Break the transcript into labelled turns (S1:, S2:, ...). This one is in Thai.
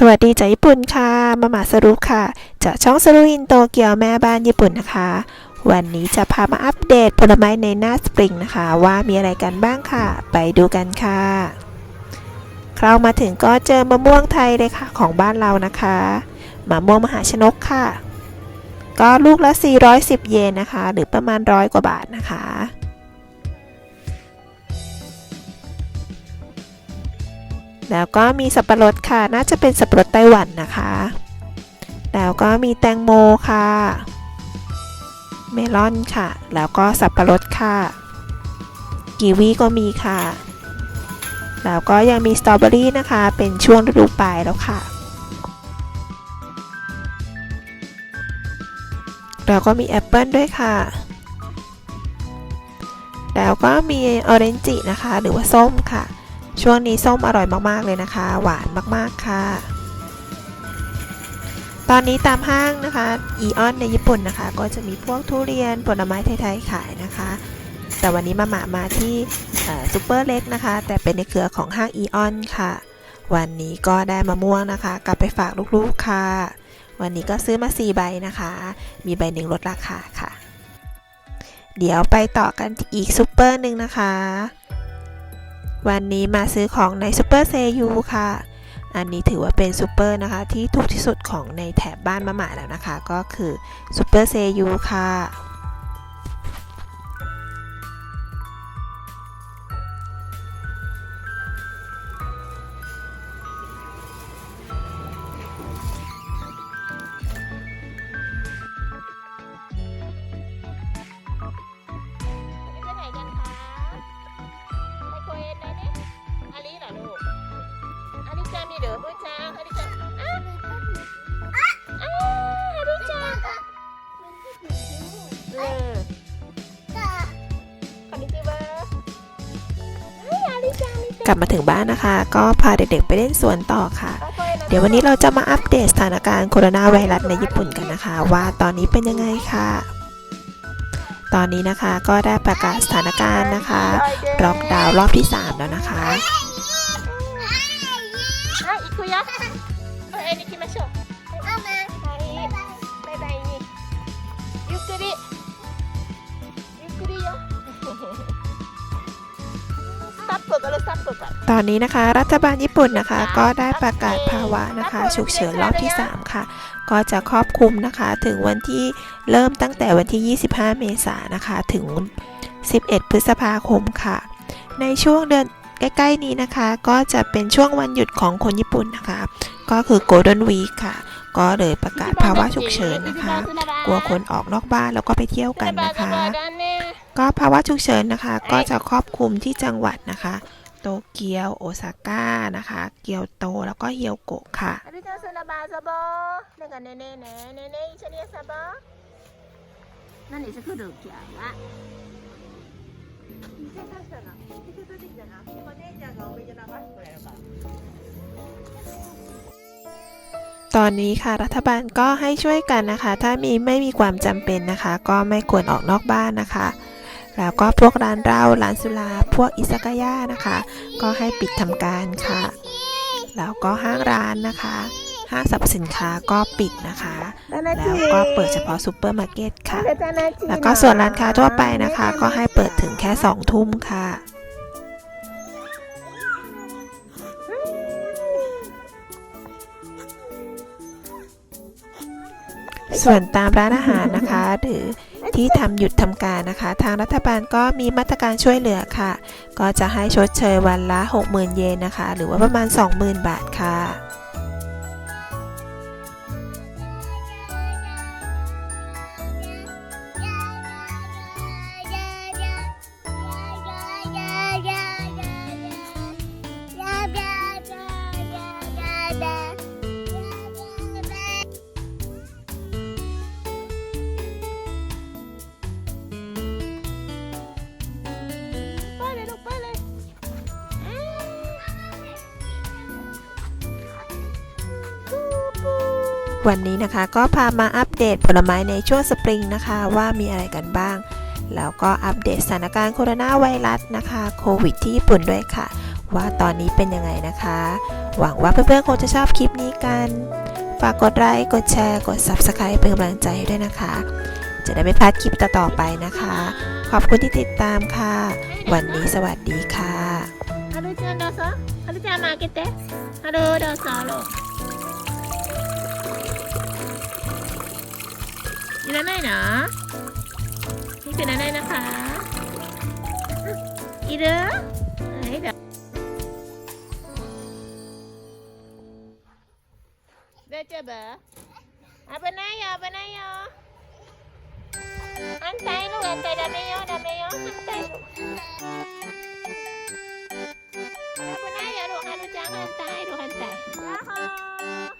S1: สวัสดีจากญี่ปุ่นค่ะมามาสรุปค่ะ จากช่องสรุอินโตเกียวแม่บ้านญี่ปุ่นนะคะ วันนี้จะพามาอัปเดตผลไม้ในหน้าสปริงนะคะ ว่ามีอะไรกันบ้างค่ะ ไปดูกันค่ะคราวมาถึงก็เจอมะม่วงไทยเลยค่ะของบ้านเรานะคะมะม่วงมหาชนกค่ะ ก็ลูกละ 410 เยนนะคะ หรือประมาณร้อยกว่าบาทนะคะ แล้วก็มีสับปะรดค่ะ น่าจะเป็นสับปะรดไต้หวันนะคะ แล้วก็มีแตงโมค่ะ เมลอนค่ะ แล้วก็สับปะรดค่ะ กีวีก็มีค่ะ แล้วก็ยังมีสตรอเบอรี่นะคะ เป็นช่วงฤดูปลายแล้วค่ะ แล้วก็มีแอปเปิลด้วยค่ะ แล้วก็มีออเรนจินะคะ หรือว่าส้มค่ะ ช่วงนี้ส้มอร่อยมากๆเลยนะคะ หวานมากๆค่ะ ตอนนี้ตามห้างนะคะอีออนในญี่ปุ่นนะคะ ก็จะมีพวกทุเรียนผลไม้ไทยๆขายนะคะ แต่วันนี้มาหมามาที่ซูเปอร์เล็กนะคะ แต่เป็นในเครือของห้างอีออนค่ะ วันนี้ก็ได้มะม่วงนะคะ กลับไปฝากลูกๆค่ะ วันนี้ก็ซื้อมา 4 ใบนะคะ มีใบหนึ่งลดราคาค่ะ เดี๋ยวไปต่อกันอีกซูเปอร์หนึ่งนะคะ วันนี้มาซื้อของในซูเปอร์เซยูค่ะ อันนี้ถือว่าเป็นซูเปอร์นะคะ ที่ถูกที่สุดของในแถบบ้านมะหมาแล้วนะคะ ก็คือซูเปอร์เซยูค่ะ
S2: กลั
S1: บมาถึงบ้านนะคะ ก็พาเด็กๆไปเล่นสวนต่อค่ะ เดี๋ยววันนี้เราจะมาอัปเดตสถานการณ์โคโรนาไวรัสในญี่ปุ่นกันนะคะ ว่าตอนนี้เป็นยังไงค่ะ ตอนนี้นะคะก็ได้ประกาศสถานการณ์นะคะล็อกดาวน์รอบที่ 3 แล้วนะคะ
S2: ゆっくり。
S1: ตอนนี้นะคะ รัฐบาลญี่ปุ่นนะคะ ก็ได้ประกาศภาวะนะคะ ฉุกเฉินรอบที่ 3 ค่ะ ก็จะครอบคลุมนะคะ ถึงวันที่เริ่มตั้งแต่วันที่ 25 เมษายนนะคะ ถึง 11 พฤษภาคมค่ะ ในช่วงเดือนใกล้ ๆ นี้นะคะ ก็จะเป็นช่วงวันหยุดของคนญี่ปุ่นนะคะ ก็คือ Golden Week ค่ะ ก็เลยประกาศภาวะฉุกเฉินนะคะ กลัวคนออกนอกบ้านแล้วก็ไปเที่ยวกันนะคะ ก็ภาวะฉุกเฉินนะคะ ก็จะครอบคลุมที่จังหวัดนะคะ โตเกียว โอซาก้านะคะ เกียวโตแล้วก็เฮียวโกะค่ะ
S2: อาริโตซาบาซาบะนกเน่เนเน่เนเนอิชนียซาบะนั่นเองคือดูเกียวละ
S1: ตอนนี้ค่ะรัฐบาลก็ให้ช่วยกันนะคะ ถ้ามีไม่มีความจำเป็นนะคะ ก็ไม่ควรออกนอกบ้านนะคะ แล้วก็พวกร้านเหล้าร้านสุราพวกอิซากายะนะคะ ก็ให้ปิดทำการค่ะ แล้วก็ห้างร้านนะคะ ห้างสรรพสินค้าก็ปิดนะคะ แล้วก็เปิดเฉพาะซูเปอร์มาร์เก็ตค่ะ แล้วก็ส่วนร้านค้าทั่วไปนะคะ ก็ให้เปิดถึงแค่2ทุ่มค่ะส่วนตามร้านอาหารนะคะ หรือ ที่ทำหยุดทำการนะคะ ทางรัฐบาลก็มีมาตรการช่วยเหลือค่ะ ก็จะให้ชดเชยวันละ 60,000 เยนนะคะ หรือว่าประมาณ 20,000 บาทค่ะ วันนี้นะคะก็พามาอัปเดตผลไม้ในช่วงสปริงนะคะว่ามีอะไรกันบ้าง แล้วก็อัปเดตสถานการณ์โคโรนาไวรัสนะคะโควิดที่ญี่ปุ่นด้วยค่ะ ว่าตอนนี้เป็นยังไงนะคะ หวังว่าเพื่อนๆคงจะชอบคลิปนี้กัน ฝากกดไลค์กดแชร์ กด Subscribe เป็นกำลังใจด้วยนะคะ จะได้ไม่พลาดคลิปต่อๆไปนะคะ ขอบคุณที่ติดตามค่ะ วันนี้สวัสดีค่ะ
S2: ฮารุจันどうぞはるちゃんも開けてはるどうぞいらないのนี่เป็นอะไรนะคะいるはいだ大丈夫危ないよ危ないよ反対の反対ダメよダメよ反対の危ないよลูกฮันจังฮันตายลูกฮันตาย